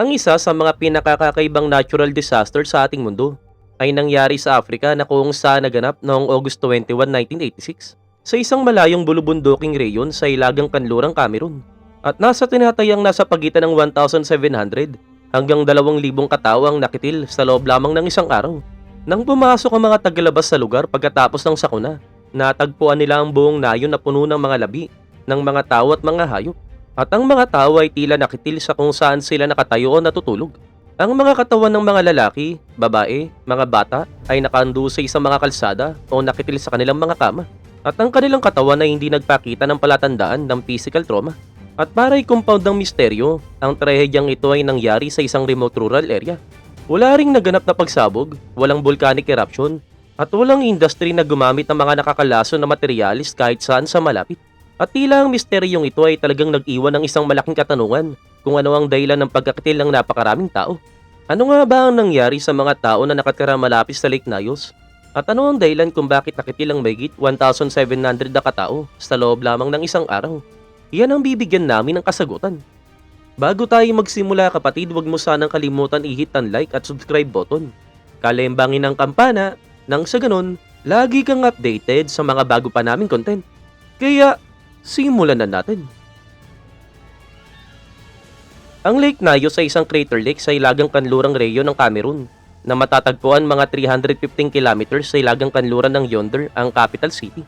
Ang isa sa mga pinakakakaibang natural disaster sa ating mundo ay nangyari sa Africa na kung saan naganap noong August 21, 1986 sa isang malayong bulubunduking reyon sa ilagang kanlurang Cameroon at nasa tinatayang nasa pagitan ng 1,700 hanggang 2,000 katao ang nakitil sa loob lamang ng isang araw. Nang pumasok ang mga tagalabas sa lugar pagkatapos ng sakuna, natagpuan nila ang buong nayon na puno ng mga labi ng mga tao at mga hayop. At ang mga tao ay tila nakitil sa kung saan sila nakatayo o natutulog. Ang mga katawan ng mga lalaki, babae, mga bata ay nakaando sa mga kalsada o nakitil sa kanilang mga kama. At ang kanilang katawan ay hindi nagpakita ng palatandaan ng physical trauma. At para i-compound ng misteryo, ang trahedyang ito ay nangyari sa isang remote rural area. Wala ring naganap na pagsabog, walang volcanic eruption, at walang industry na gumamit ng mga nakakalaso na materialis kahit saan sa malapit. At tila ang misteryong ito ay talagang nag-iwan ng isang malaking katanungan kung ano ang dahilan ng pagkakitil ng napakaraming tao. Ano nga ba ang nangyari sa mga tao na nakatira malapit sa Lake Nayos? At ano ang dahilan kung bakit nakitil ang mayigit 1,700 na katao sa loob lamang ng isang araw? Iyan ang bibigyan namin ng kasagutan. Bago tayo magsimula kapatid, huwag mo sanang kalimutan i-hit ang like at subscribe button. Kalembangin ang kampana nang sa ganun, lagi kang updated sa mga bago pa naming content. Kaya, simulan na natin. Ang Lake Nayo sa isang crater lake sa ilagang kanlurang reyo ng Cameroon na matatagpuan mga 315 kilometers sa ilagang kanluran ng Yonder, ang capital city.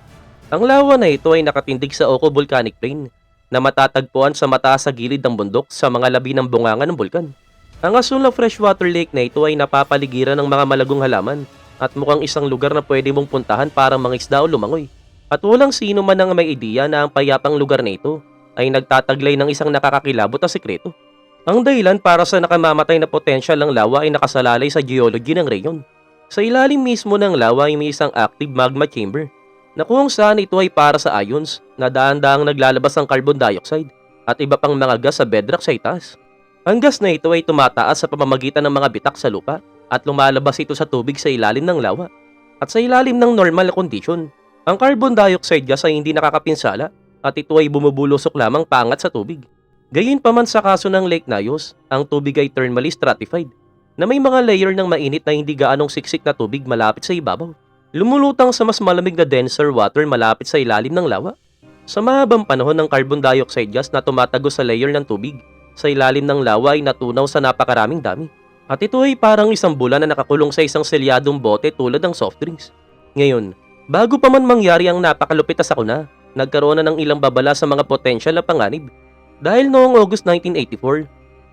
Ang lawa na ito ay nakatindig sa Oko Volcanic Plain na matatagpuan sa mataas sa gilid ng bundok sa mga labi ng bunganga ng bulkan. Ang asul na freshwater lake na ito ay napapaligiran ng mga malagong halaman at mukhang isang lugar na pwede mong puntahan para mangisda o lumangoy. At walang sino man ang may ideya na ang payapang lugar na ito ay nagtataglay ng isang nakakakilabot na sekreto. Ang dahilan para sa nakamamatay na potensyal ng lawa ay nakasalalay sa geology ng reyon. Sa ilalim mismo ng lawa ay may isang active magma chamber na kung saan ito ay para sa ions na daan-daang naglalabas ng carbon dioxide at iba pang mga gas sa bedrock sa itaas. Ang gas na ito ay tumataas sa pamamagitan ng mga bitak sa lupa at lumalabas ito sa tubig sa ilalim ng lawa. At sa ilalim ng normal na kondisyon, ang carbon dioxide gas ay hindi nakakapinsala at ito ay bumubulusok lamang pangat sa tubig. Gayunpaman sa kaso ng Lake Nayos, ang tubig ay thermally stratified na may mga layer ng mainit na hindi gaanong siksik na tubig malapit sa ibabaw. Lumulutang sa mas malamig na denser water malapit sa ilalim ng lawa. Sa mahabang panahon ng carbon dioxide gas na tumatago sa layer ng tubig, sa ilalim ng lawa ay natunaw sa napakaraming dami. At ito ay parang isang bulan na nakakulong sa isang selyadong bote tulad ng soft drinks. Ngayon, bago pa man mangyari ang napakalupit na sakuna, nagkaroon na ng ilang babala sa mga potensyal na panganib dahil noong August 1984,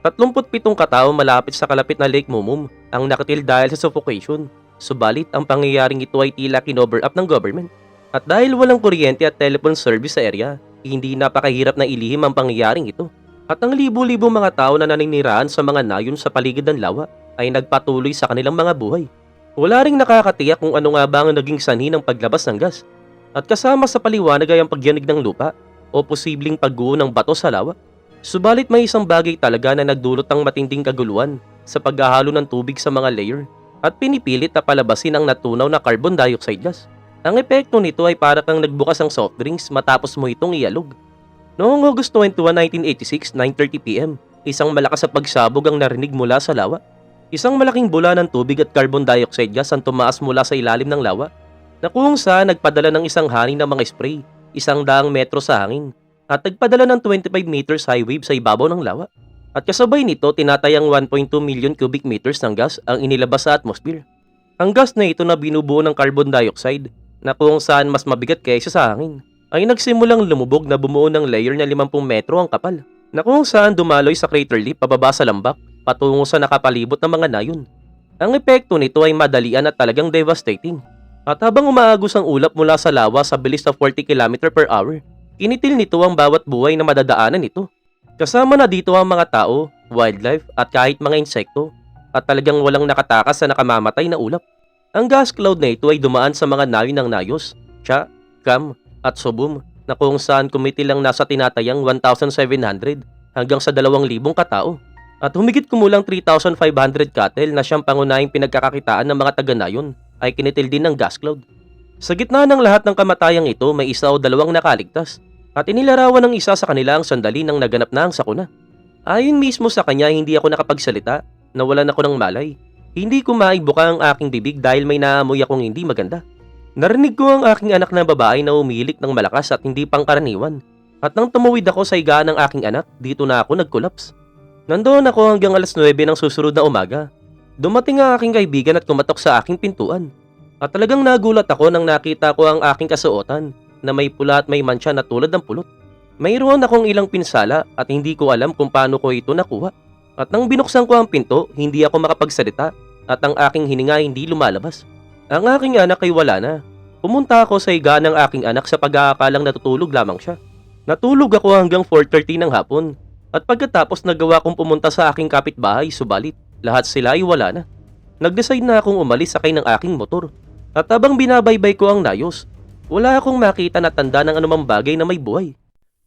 37 katao malapit sa kalapit na Lake Mumum ang nakitil dahil sa suffocation. Subalit ang pangyayaring ito ay tila kinover up ng government. At dahil walang kuryente at telephone service sa area, hindi napakahirap na ilihim ang pangyayaring ito. At ang libo-libo mga tao na naninirahan sa mga nayon sa paligid ng lawa ay nagpatuloy sa kanilang mga buhay. Wala ring nakakatiyak kung ano nga ba ang naging sanhi ng paglabas ng gas. At kasama sa paliwanag ay ang pagyanig ng lupa o posibleng pagguho ng bato sa lawa. Subalit may isang bagay talaga na nagdulot ng matinding kaguluhan sa paghahalo ng tubig sa mga layer at pinipilit na palabasin ang natunaw na carbon dioxide gas. Ang epekto nito ay para kang nagbukas ng soft drinks matapos mo itong ialog. Noong August 21, 1986, 9.30pm, isang malakas na pagsabog ang narinig mula sa lawa. Isang malaking bula ng tubig at carbon dioxide gas ang tumaas mula sa ilalim ng lawa na kung saan nagpadala ng isang haning ng mga spray isang daang metro sa hangin at nagpadala ng 25 meters high wave sa ibabaw ng lawa. At kasabay nito, tinatayang 1.2 million cubic meters ng gas ang inilabas sa atmosphere. Ang gas na ito na binubuo ng carbon dioxide na kung saan mas mabigat kaysa sa hangin ay nagsimulang lumubog na bumuo ng layer na 50 metro ang kapal na kung saan dumaloy sa crater lip pababa sa lambak patungo sa nakapalibot ng mga nayon. Ang epekto nito ay madalian at talagang devastating at habang umaagos ang ulap mula sa lawa sa bilis na 40 km per hour, kinitil nito ang bawat buhay na madadaanan nito. Kasama na dito ang mga tao, wildlife at kahit mga insekto at talagang walang nakatakas sa nakamamatay na ulap. Ang gas cloud na ito ay dumaan sa mga nayon ng Nayos, Cha, Cam at Sobum na kung saan kumitil lang nasa tinatayang 1,700 hanggang sa 2,000 katao. At humigit kumulang 3,500 cattle na siyang pangunahing pinagkakakitaan ng mga taga-nayon ay kinitil din ng gas cloud. Sa gitna ng lahat ng kamatayang ito may isa o dalawang nakaligtas at inilarawan ng isa sa kanila ang sandali nang naganap na ang sakuna. Ayon mismo sa kanya, hindi ako nakapagsalita, nawalan ako ng malay. Hindi ko maibuka ang aking bibig dahil may naamoy akong hindi maganda. Narinig ko ang aking anak na babae na umilik ng malakas at hindi pangkaraniwan. At nang tumawid ako sa higaan ng aking anak, dito na ako nag-collapse. Nandoon ako hanggang alas 9 ng susunod na umaga. Dumating ang aking kaibigan at kumatok sa aking pintuan. At talagang nagulat ako nang nakita ko ang aking kasuotan na may pula at may mantsa na tulad ng pulot. Mayroon akong ilang pinsala at hindi ko alam kung paano ko ito nakuha. At nang binuksan ko ang pinto, hindi ako makapagsalita at ang aking hininga hindi lumalabas. Ang aking anak ay wala na. Pumunta ako sa higa ng aking anak sa pag-aakalang natutulog lamang siya. Natulog ako hanggang 4.30 ng hapon. At pagkatapos nagawa kong pumunta sa aking kapitbahay subalit lahat sila ay wala na. Nag-decide na akong umalis sakay ng aking motor. At habang binabaybay ko ang nayos, wala akong makita na tanda ng anumang bagay na may buhay.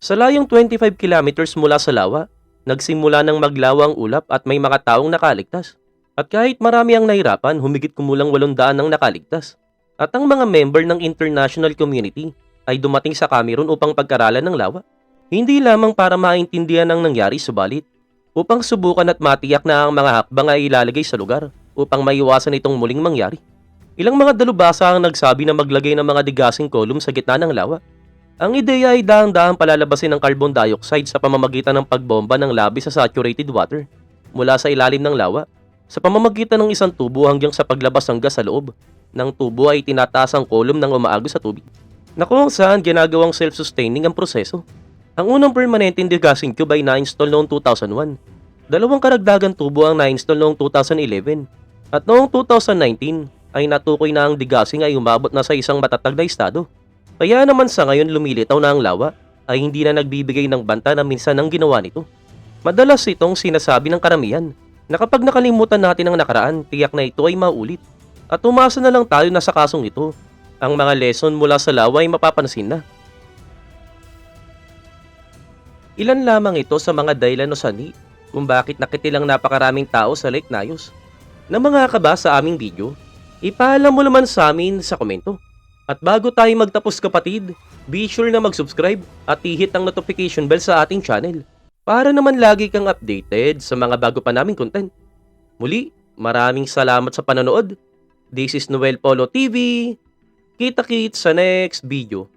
Sa layong 25 kilometers mula sa lawa, nagsimula ng maglawa ang ulap at may mga taong nakaligtas. At kahit marami ang nahirapan, humigit kumulang 800 ang nakaligtas. At ang mga member ng international community ay dumating sa Cameroon upang pagkaralan ng lawa. Hindi lamang para maintindihan ang nangyari subalit, upang subukan at matiyak na ang mga hakbang ay ilalagay sa lugar upang maiwasan itong muling mangyari. Ilang mga dalubasa ang nagsabi na maglagay ng mga digasing column sa gitna ng lawa. Ang ideya ay dahan-dahan palalabasin ng carbon dioxide sa pamamagitan ng pagbomba ng labi sa saturated water mula sa ilalim ng lawa sa pamamagitan ng isang tubo hanggang sa paglabas ng gas sa loob. Ng tubo ay tinataas ang column ng umaagos sa tubig na kung saan ginagawang self-sustaining ang proseso. Ang unang permanenteng degassing tube ay na-install noong 2001. Dalawang karagdagan tubo ang na-install noong 2011. At noong 2019 ay natukoy na ang degassing ay umabot na sa isang matatag na estado. Kaya naman sa ngayon lumilitaw na ang lawa ay hindi na nagbibigay ng banta na minsan ang ginawa nito. Madalas itong sinasabi ng karamihan na kapag nakalimutan natin ang nakaraan, tiyak na ito ay maulit. At umasa na lang tayo na sa kasong ito. Ang mga lesson mula sa lawa ay mapapansin na. Ilan lamang ito sa mga dahilan o sani kung bakit nakitilang napakaraming tao sa Lake Nayos. Na mga kaba sa aming video, ipaalam mo naman sa amin sa komento. At bago tayo magtapos kapatid, be sure na mag-subscribe at i-hit ang notification bell sa ating channel para naman lagi kang updated sa mga bago pa naming content. Muli, maraming salamat sa panonood. This is Noel Polo TV. Kita-kits sa next video.